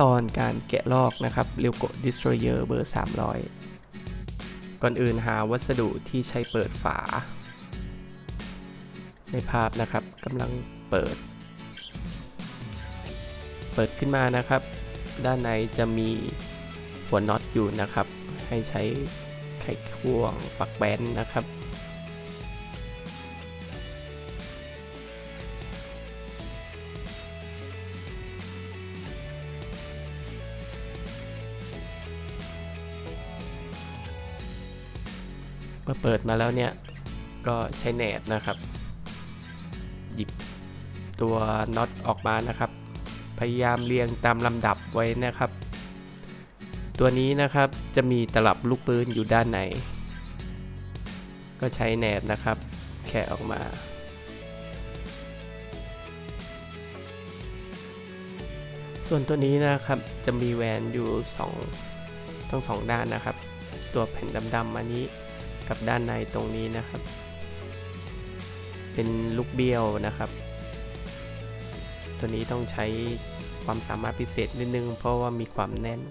ตอนการแกะลอกนะครับเรียวโก Destroyer เบอร์ 300 ก่อนอื่นหาวัสดุที่ใช้เปิดฝา ในภาพนะครับกำลังเปิด เปิดขึ้นมานะครับ ด้านในจะมีหัวน็อตอยู่นะครับ ให้ใช้ไขควงปักแบนนะครับ เมื่อเปิดมาแล้วเนี่ยก็ใช้แหนบนะครับ หยิบตัวน็อตออกมานะครับ พยายามเรียงตามลำดับไว้นะครับ ตัวนี้นะครับจะมีตลับลูกปืนอยู่ด้านในก็ใช้แหนบนะครับ แค่ออกมา ส่วนตัวนี้นะครับจะมีแหวนอยู่สองทั้งสองด้านนะครับ ตัวแผ่นดำๆอันนี้ กับด้านในตรงนี้นะครับ เป็นลูกเบี้ยวนะครับ ตัวนี้ต้องใช้ความสามารถพิเศษนิดนึง เพราะว่ามีความแน่น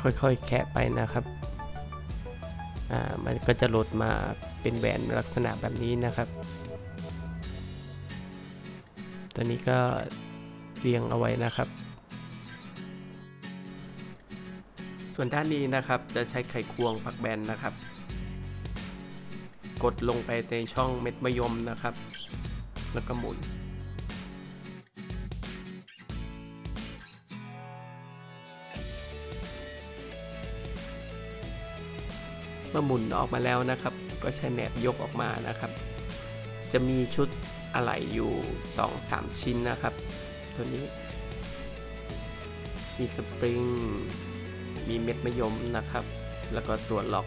ค่อยๆ แคะไปนะครับ อ่า มันก็จะหลุดมาเป็นแหวนลักษณะแบบนี้นะครับ ตัวนี้ก็เรียงเอาไว้นะครับ ส่วนด้านนี้นะครับจะใช้ไขควงปักแบนนะครับ กดลงไปในช่องเม็ดมะยมนะครับ แล้วก็หมุนเมื่อหมุนออกมาแล้วนะครับ ก็ใช้แหนบยกออกมานะครับ จะมีชุด อะไหล่อยู่ 2-3 ชิ้นนะครับ ตัวนี้ มีสปริง มีเม็ดมะยมนะครับ แล้วก็ตัวล็อก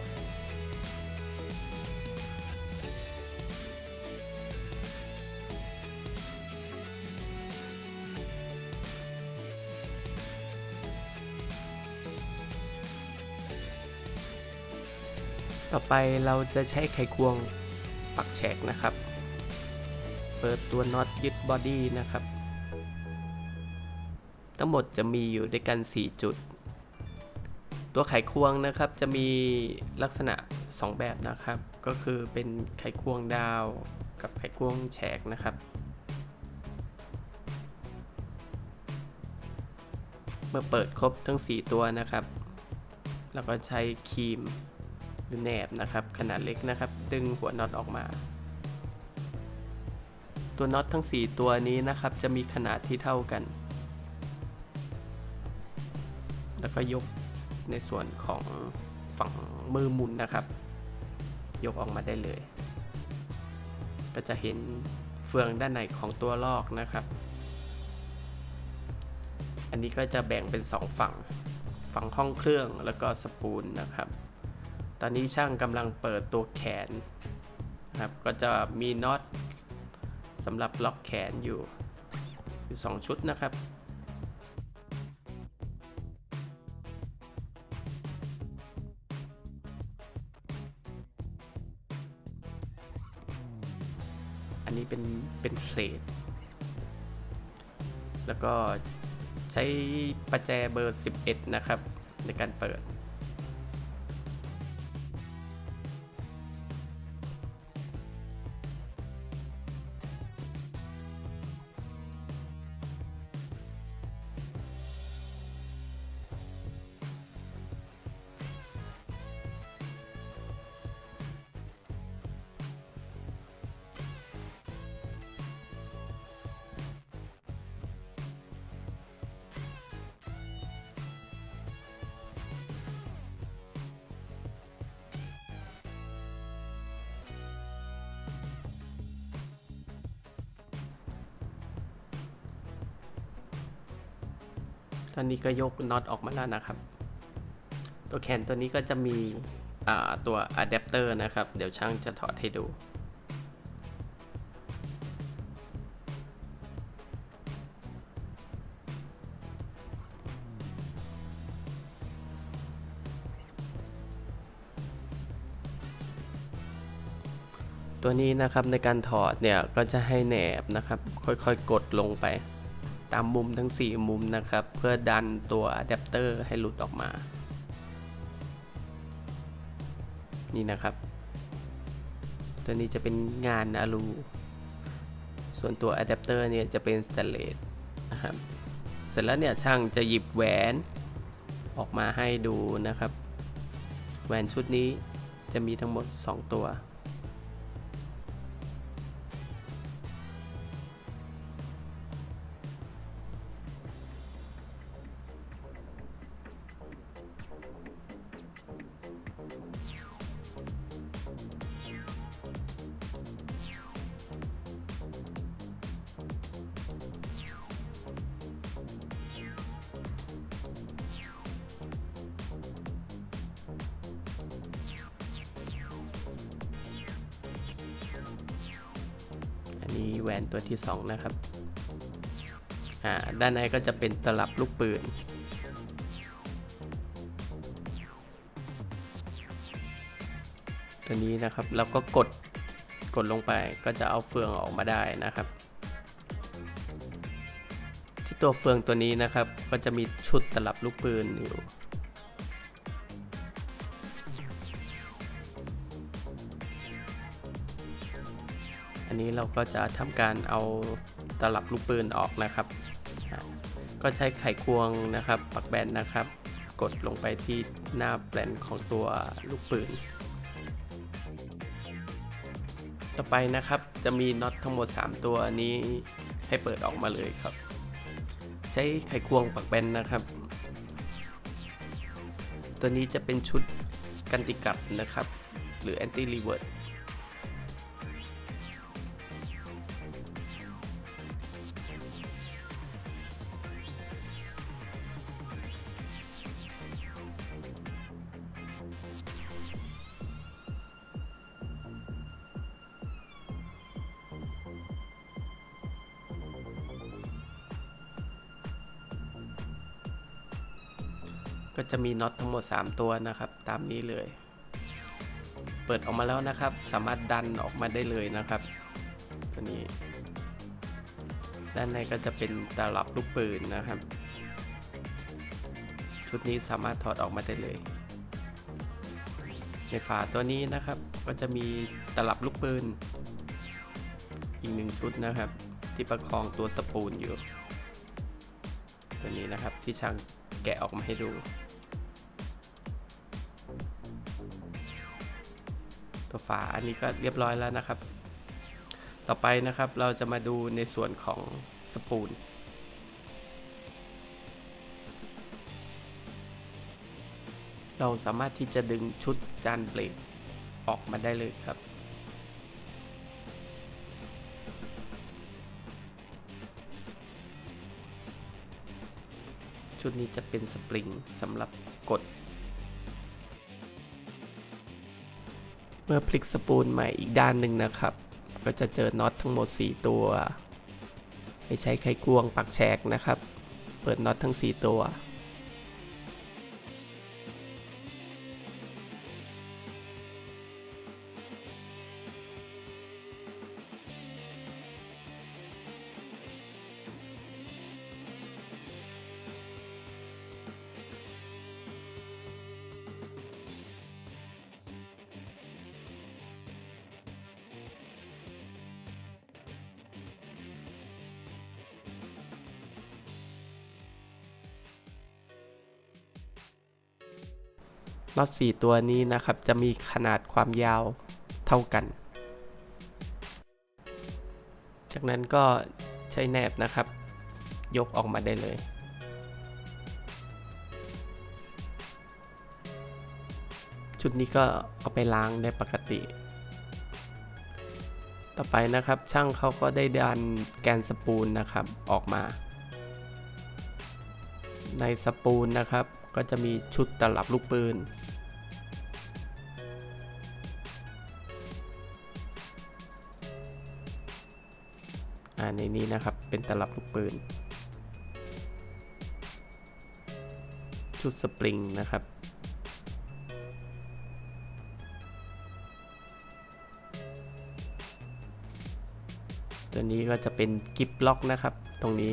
ต่อไปเราจะใช้ไขควงปักแฉกนะครับ ปิดตัวน็อตยึดบอดี้นะครับ ทั้งหมดจะมีอยู่ด้วยกัน 4 จุด ตัวไขควงนะครับจะมีลักษณะ 2 แบบนะครับ ก็คือเป็นไขควงดาวกับไขควงแฉกนะครับเมื่อเปิดครบทั้ง 4 ตัวนะครับ แล้วก็ใช้ครีมหรือแหนบนะครับ ขนาดเล็กนะครับ ดึงหัวน็อตออกมา ตัวน็อตทั้ง 4 ตัวนี้นะครับ จะมีขนาดที่เท่ากัน แล้วก็ยกในส่วนของฝั่งมือหมุนนะครับ ยกออกมาได้เลย ก็จะเห็นเฟืองด้านในของตัวลอกนะครับ อันนี้ก็จะแบ่งเป็น 2 ฝั่ง ฝั่งห้องเครื่องแล้วก็สปูลนะครับ ตอนนี้ช่างกำลังเปิดตัวแขนนะครับก็จะมีน็อต สำหรับล็อกแขนอยู่อยู่ 2 ชุดนะครับ อันนี้เป็นเป็นเพลทแล้วก็ใช้ประแจเบอร์ 11 นะครับ ในการเปิด ตอนนี้ก็ยกน็อตออกมาแล้วนะครับ ตัวแขนตัวนี้ก็จะมีตัวอะแดปเตอร์นะครับ เดี๋ยวช่างจะถอดให้ดูตัวนี้นะครับในการถอดเนี่ยก็จะให้แหนบนะครับ ค่อยๆกดลงไป ตามมุมทั้ง 4 มุมนะครับ เพื่อดันตัวอะแดปเตอร์ให้หลุดออกมา นี่นะครับ ตัวนี้จะเป็นงานอะลู ส่วนตัวอะแดปเตอร์เนี่ยจะเป็นสแตเลสนะครับ เสร็จแล้วเนี่ยช่างจะหยิบแหวนออกมาให้ดูนะครับ แหวนชุดนี้จะมีทั้งหมด 2 ตัว ที่2นะครับอ่าด้านในก็จะเป็นตลับลูกปืนตัวนี้นะครับแล้วก็กดกดลงไปก็จะเอาเฟืองออกมาได้นะครับ ที่ตัวเฟืองตัวนี้นะครับ ก็จะมีชุดตลับลูกปืนอยู่ นนี้เราก็จะทำการเอาตลับลูกปืนออกนะครับ ก็ใช้ไขควงนะครับ ปักแบนนะครับ กดลงไปที่หน้าแปลนของตัวลูกปืน ต่อไปนะครับจะมีน็อตทั้งหมด 3 ตัวนี้ให้เปิดออกมาเลยครับ ใช้ไขควงปักแบนนะครับ ตัวนี้จะเป็นชุดกันติกับนะครับ หรือ anti reverse ก็จะมีน็อตทั้งหมด 3 ตัวนะครับ ตามนี้เลย เปิดออกมาแล้วนะครับ สามารถดันออกมาได้เลยนะครับตัวนี้ ด้านในก็จะเป็นตลับลูกปืนนะครับ ชุดนี้สามารถถอดออกมาได้เลย ในฝาตัวนี้นะครับ ก็จะมีตลับลูกปืน อีกหนึ่งชุดนะครับ ที่ประคองตัวสปูนอยู่ ตัวนี้นะครับที่ช่างแกะออกมาให้ดู ตัวฝาอันนี้ก็เรียบร้อยแล้วนะครับ ต่อไปนะครับเราจะมาดูในส่วนของสปูนเราสามารถที่จะดึงชุดจานเบรกออกมาได้เลยครับ ชุดนี้จะเป็นสปริงสำหรับกด เมื่อพลิกสปูลใหม่อีกด้านหนึ่งนะครับ ก็จะเจอน็อตทั้งหมด 4 ตัว ให้ใช้ไขควงปักแฉกนะครับ เปิดน็อตทั้ง 4 ตัว น็อต4ตัวนี้นะครับจะมีขนาดความยาวเท่ากัน จากนั้นก็ใช้แนบนะครับ ยกออกมาได้เลยชุดนี้ก็เอาไปล้างได้ปกติ ต่อไปนะครับช่างเขาก็ได้ดันแกนสปูลนะครับออกมา ในสปูลนะครับก็จะมีชุดตลับลูกปืน อ่าในนี้นะครับเป็นตลับลูกปืน ชุดสปริงนะครับ ตัวนี้ก็จะเป็นกิฟล็อกนะครับ ตรงนี้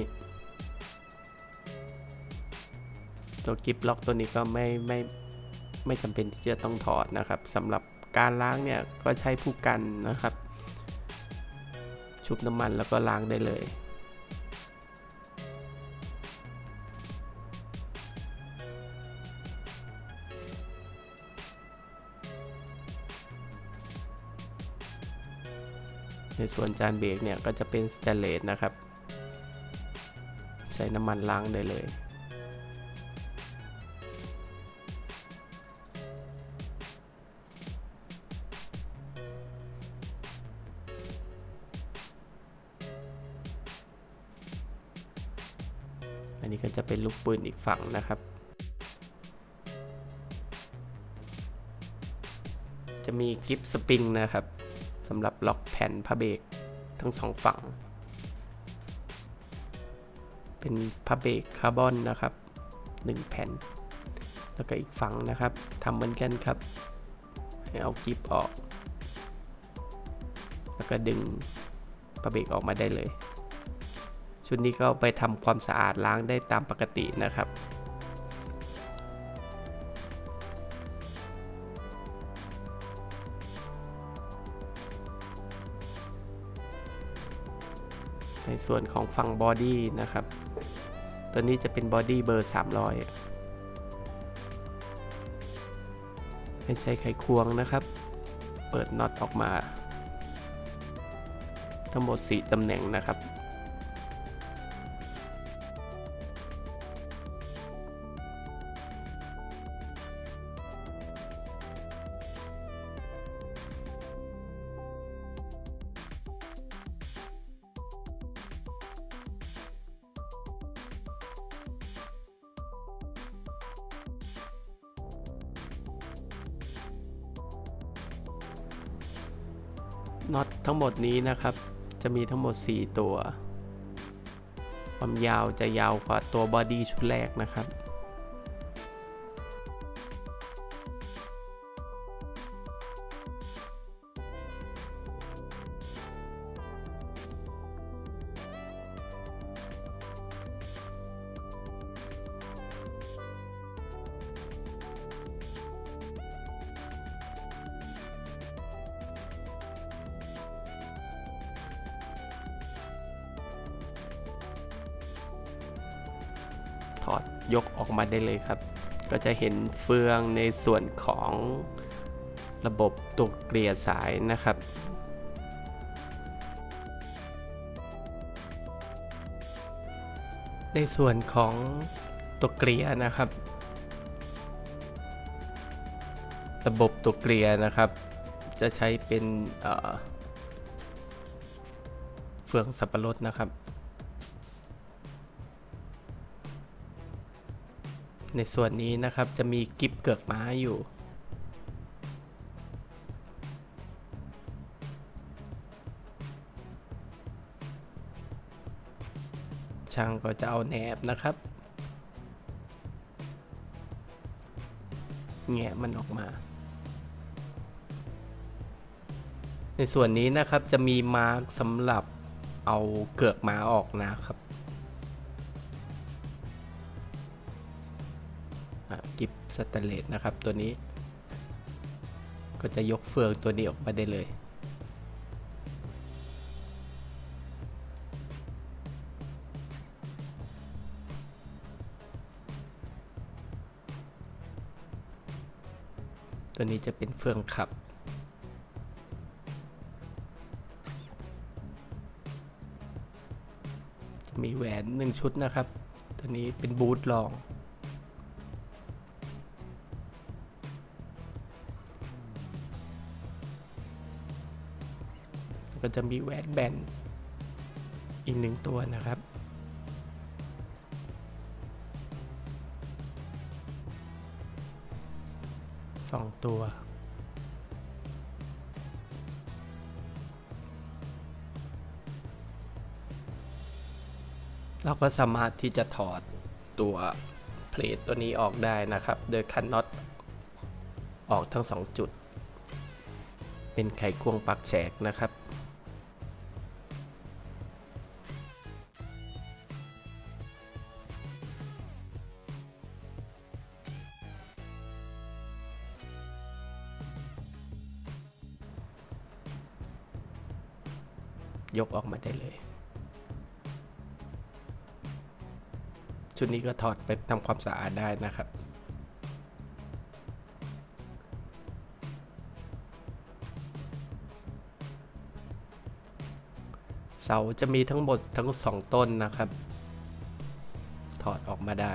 ตัวกิฟล็อกตัวนี้ก็ไม่ไม่ไม่จำเป็นที่จะต้องถอดนะครับสำหรับการล้างเนี่ยก็ใช้ผู้กันนะครับ ชุบน้ำมันแล้วก็ล้างได้เลย ในส่วนจานเบรกเนี่ยก็จะเป็นสเตนเลสนะครับ ใช้น้ำมันล้างได้เลย นี้ก็จะเป็นลูกปืนอีกฝั่งนะครับ จะมีกิฟสปริงนะครับสำหรับล็อกแผ่นผ้าเบรกทั้งสองฝั่ง เป็นผ้าเบรกคาร์บอนนะครับ 1 แผ่น แล้วก็อีกฝั่งนะครับทำเหมือนกันครับ ให้เอากิฟออก แล้วก็ดึงผ้าเบรกออกมาได้เลย ชุดนี้ก็ไปทำความสะอาดล้างได้ตามปกตินะครับในส่วนของฝั่งบอดี้นะครับ ตัวนี้จะเป็นบอดี้เบอร์ 300 ให้ใช้ไขควงนะครับ เปิดน็อตออกมา ทั้งหมด 4 ตำแหน่งนะครับ ทั้งหมดนี้นะครับ จะมีทั้งหมด 4 ตัว ความยาวจะยาวกว่าตัวบอดี้ชุดแรกนะครับ ยกออกมาได้เลยครับ ก็จะเห็นเฟืองในส่วนของระบบตัวเกลี่ยสายนะครับในส่วนของตัวเกลียนะครับ ระบบตัวเกลียนะครับ จะใช้เป็นเฟืองสับปะรดนะครับ ในส่วนนี้นะครับจะมีกิฟเกือกม้าอยู่ ช่างก็จะเอาแหนบนะครับแงะมันออกมา ในส่วนนี้นะครับจะมีมาร์กสำหรับเอาเกือกม้าออกนะครับ สแตนเลสนะครับตัวนี้ ก็จะยกเฟืองตัวนี้ออกมาได้เลย ตัวนี้จะเป็นเฟืองขับมีแหวนหนึ่งชุดนะครับ ตัวนี้เป็นบูทลอง ก็จะมีแหวนแบนอีกหนึ่งตัวนะครับ สองตัว เราก็สามารถที่จะถอดตัวเพลทตัวนี้ออกได้นะครับ โดยคันน็อตออกทั้งสองจุด เป็นไขควงปักแฉกนะครับ ชุดนี้ก็ถอดไปทำความสะอาดได้นะครับ เสาจะมีทั้งหมดทั้งสองต้นนะครับ ถอดออกมาได้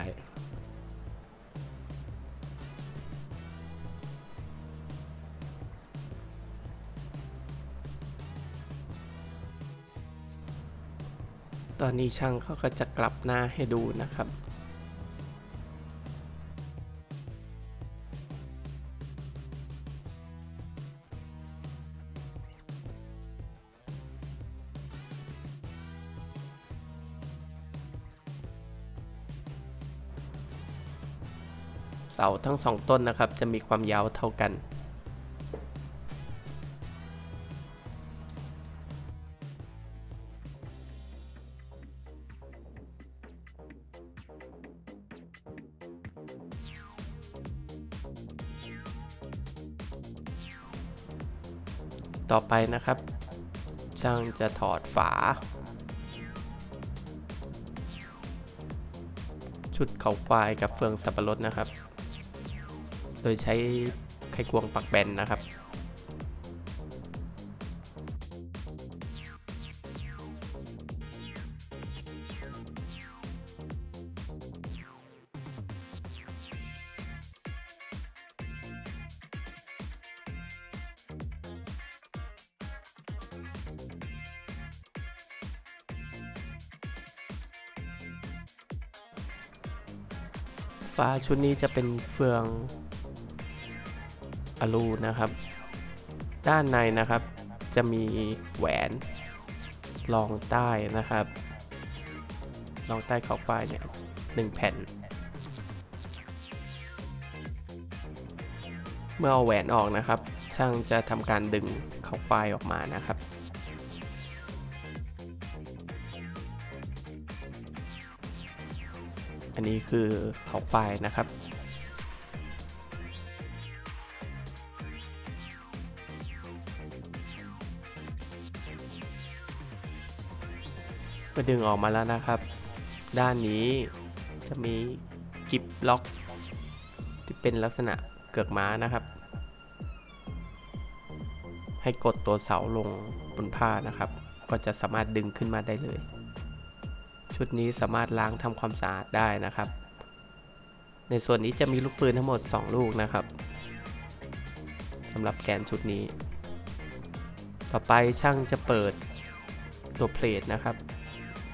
อนนี้ช่างเขาก็จะกลับหน้าให้ดูนะครับเสาทั้งสองต้นนะครับจะมีความยาวเท่ากัน ต่อไปนะครับช่างจะถอดฝา ชุดเขาควายกับเฟืองสับปะรดนะครับ โดยใช้ไขควงปักแบนนะครับ ชุดนี้จะเป็นเฟืองอลูนะครับ ด้านในนะครับ จะมีแหวนรองใต้นะครับรองใต้ขอบฝ้ายเนี่ยหนึ่งแผ่น เมื่อเอาแหวนออกนะครับ ช่างจะทำการดึงขอบฝ้ายออกมานะครับ อันนี้คือเขาควายนะครับก็ดึงออกมาแล้วนะครับ ด้านนี้จะมีกิบล็อก ที่เป็นลักษณะเกือกม้านะครับ ให้กดตัวเสาลงบนผ้านะครับ ก็จะสามารถดึงขึ้นมาได้เลย ชุดนี้สามารถล้างทำความสะอาดได้นะครับ ในส่วนนี้จะมีลูกปืนทั้งหมด 2 ลูกนะครับสำหรับแกนชุดนี้ ต่อไปช่างจะเปิดตัวเพลทนะครับ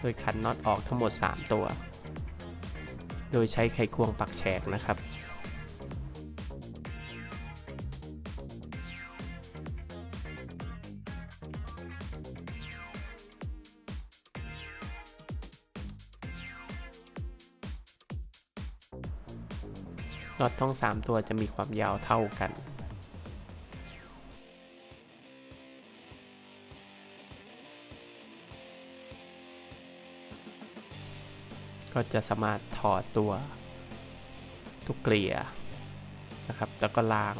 โดยขันน็อตออกทั้งหมด 3 ตัว โดยใช้ไขควงปักแฉกนะครับ น็อตทั้ง 3 ตัวจะมีความยาวเท่ากันก็จะสามารถถอดตัวทุกเกลี่ยนะครับ แล้วก็ล้าง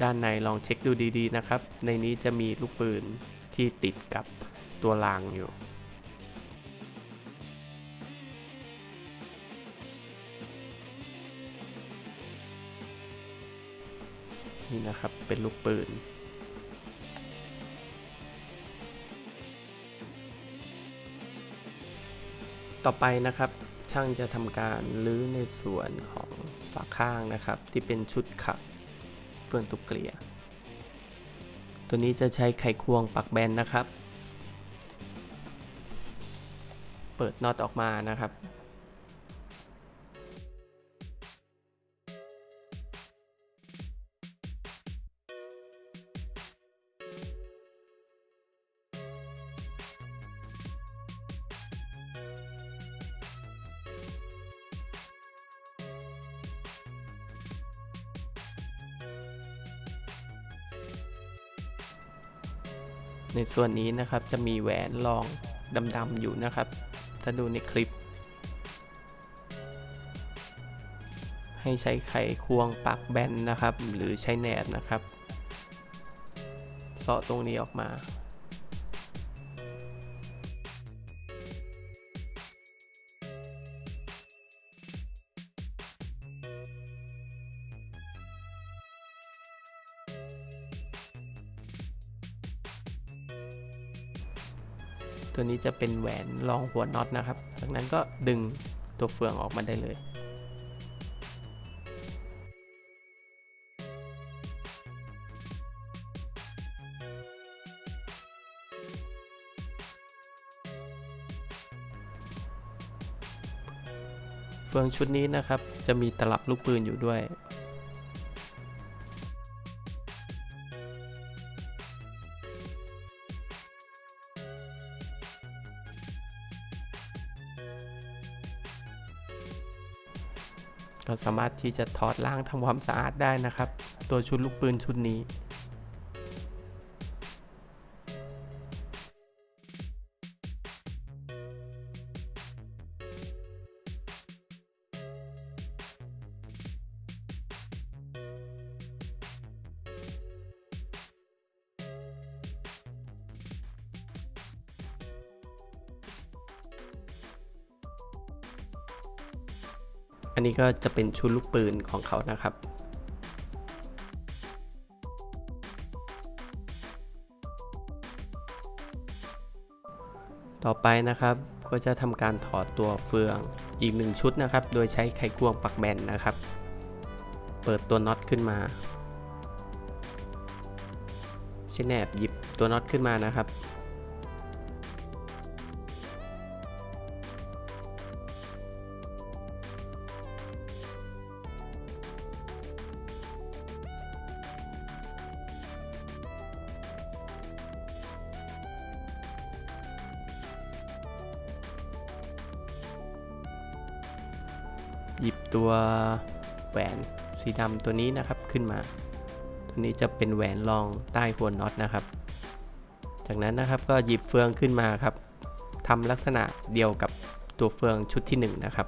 ด้านในลองเช็คดูดีๆนะครับ ในนี้จะมีลูกปืนที่ติดกับตัวรางอยู่ นี่นะครับเป็นลูกปืนต่อไปนะครับช่างจะทำการลื้อในส่วนของฝาข้างนะครับ ที่เป็นชุดขับ ฟืองตุกเกลีย ตัวนี้จะใช้ไขควงปักแบนนะครับ เปิดน็อตออกมานะครับ ในส่วนนี้นะครับจะมีแหวนรองดำๆอยู่นะครับ ถ้าดูในคลิป ให้ใช้ไขควงปักแบนนะครับ หรือใช้แหนบนะครับเสาะตรงนี้ออกมา นี้จะเป็นแหวนรองหัวน็อตนะครับ จากนั้นก็ดึงตัวเฟืองออกมาได้เลยเฟืองชุดนี้นะครับ จะมีตลับลูกปืนอยู่ด้วย สามารถที่จะถอดล้างทำความสะอาดได้นะครับ ตัวชุดลูกปืนชุดนี้ อันนี้ก็จะเป็นชุดลูกปืนของเขานะครับต่อไปนะครับก็จะทำการถอดตัวเฟืองอีกหนึ่งชุดนะครับ โดยใช้ไขควงปักแบนนะครับ เปิดตัวน็อตขึ้นมาใช้แหนบหยิบตัวน็อตขึ้นมานะครับ สีดำตัวนี้นะครับขึ้นมา ตัวนี้จะเป็นแหวนรองใต้หัวน็อตนะครับ จากนั้นนะครับก็หยิบเฟืองขึ้นมาครับทำลักษณะเดียวกับตัวเฟืองชุดที่ 1 นะครับ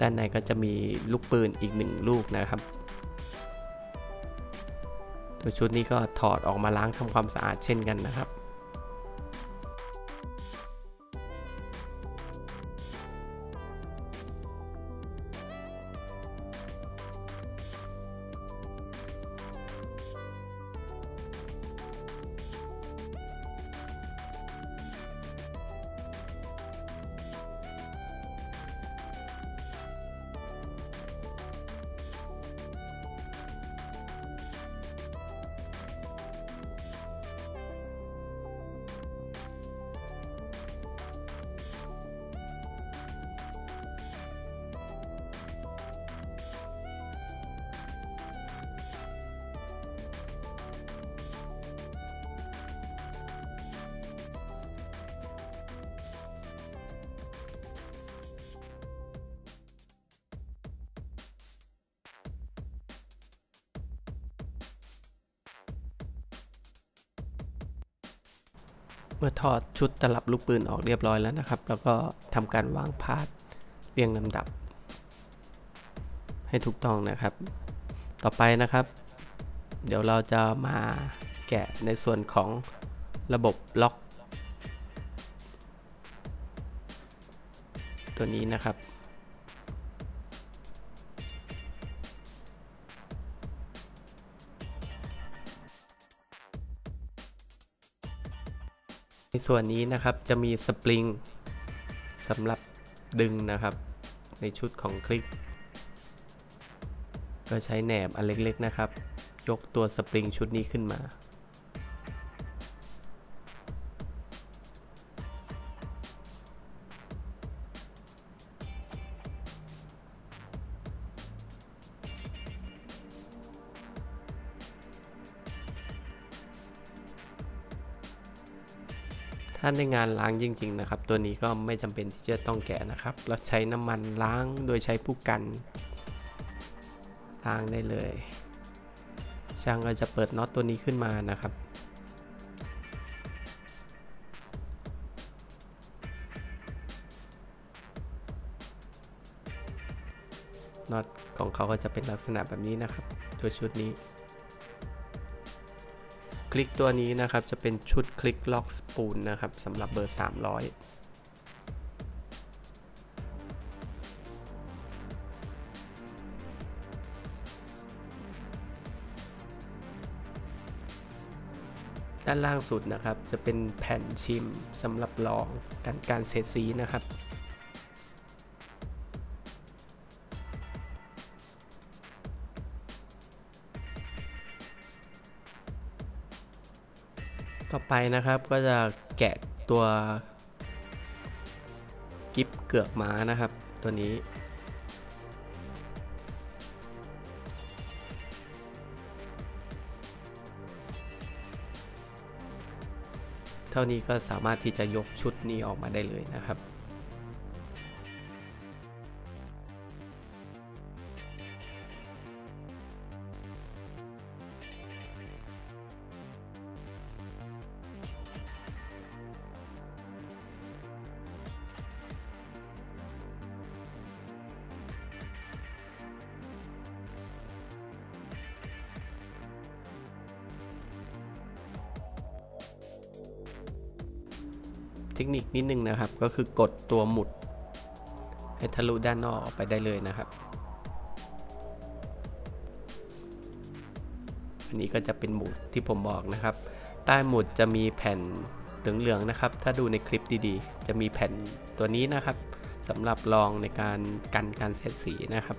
ด้านในก็จะมีลูกปืนอีกหนึ่งลูกนะครับ ตัวชุดนี้ก็ถอดออกมาล้างทำความสะอาดเช่นกันนะครับ มื่อถอดชุดตลับลูกปืนออกเรียบร้อยแล้วนะครับ แล้วก็ทำการวางพาดเรียงลำดับ ให้ถูกต้องนะครับ ต่อไปนะครับ เดี๋ยวเราจะมาแกะในส่วนของระบบล็อก ตัวนี้นะครับ ในส่วนนี้นะครับจะมีสปริงสำหรับดึงนะครับในชุดของคลิป ก็ใช้แหนบอันเล็กๆนะครับ ยกตัวสปริงชุดนี้ขึ้นมา ถ้าในงานล้างจริง ๆ นะครับ ตัวนี้ก็ไม่จำเป็นที่จะต้องแกะนะครับเราใช้น้ำมันล้างโดยใช้ผู้กันล้างได้เลย ช่างก็จะเปิดน็อตตัวนี้ขึ้นมานะครับน็อตของเขาก็จะเป็นลักษณะแบบนี้นะครับตัวชุดนี้ คลิกตัวนี้นะครับจะเป็นชุดคลิกล็อกสปูลนะครับสำหรับเบอร์ 300ด้านล่างสุดนะครับจะเป็นแผ่นชิมสำหรับลองการการเซตสีนะครับ ไปนะครับ ก็จะแกะตัวกิฟเกือกม้านะครับ ตัวนี้ เท่านี้ก็สามารถที่จะยกชุดนี้ออกมาได้เลยนะครับ นิดนึงนะครับ ก็คือกดตัวหมุด ให้ทะลุด้านนอกออกไปได้เลยนะครับ อันนี้ก็จะเป็นหมุดที่ผมบอกนะครับ ใต้หมุดจะมีแผ่นเหลืองๆนะครับ ถ้าดูในคลิปดีๆ จะมีแผ่นตัวนี้นะครับสำหรับรองในการกันการเสียดสีนะครับ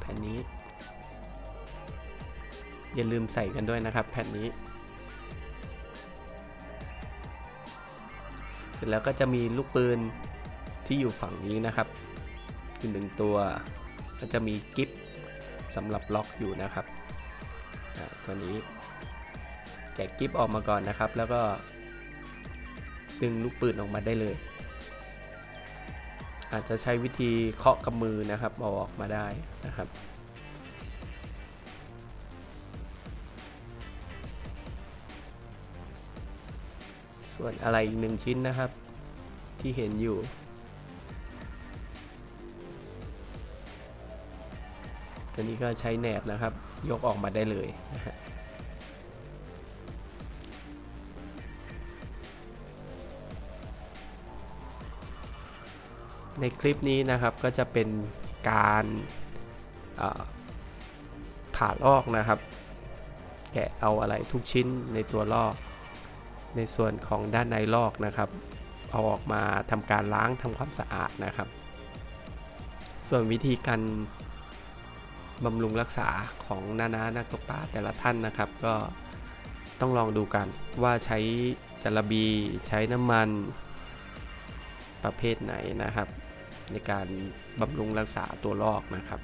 แผ่นนี้ อย่าลืมใส่กันด้วยนะครับ แผ่นนี้ ร็จแล้วก็จะมีลูกปืนที่อยู่ฝั่งนี้นะครับอยู่หนึ่งตัวก็จะมีกิฟสำหรับล็อกอยู่นะครับอ่าตัวนี้แกะกิฟออกมาก่อนนะครับ แล้วก็ดึงลูกปืนออกมาได้เลย อาจจะใช้วิธีเคาะกับมือนะครับเอาออกมาได้นะครับ ส่วนอะไรอีกหนึ่งชิ้นนะครับ ที่เห็นอยู่ ตัวนี้ก็ใช้แหนบนะครับ ยกออกมาได้เลยนะฮะในคลิปนี้นะครับก็จะเป็นการเอ่อผ่าลอกนะครับ แกะเอาอะไรทุกชิ้นในตัวลอก ในส่วนของด้านในลอกนะครับ เอาออกมาทำการล้างทำความสะอาดนะครับ ส่วนวิธีการบำรุงรักษาของนานานักตกปลาแต่ละท่านนะครับ ก็ต้องลองดูกันว่าใช้จระบีใช้น้ำมันประเภทไหนนะครับ ในการบำรุงรักษาตัวลอกนะครับ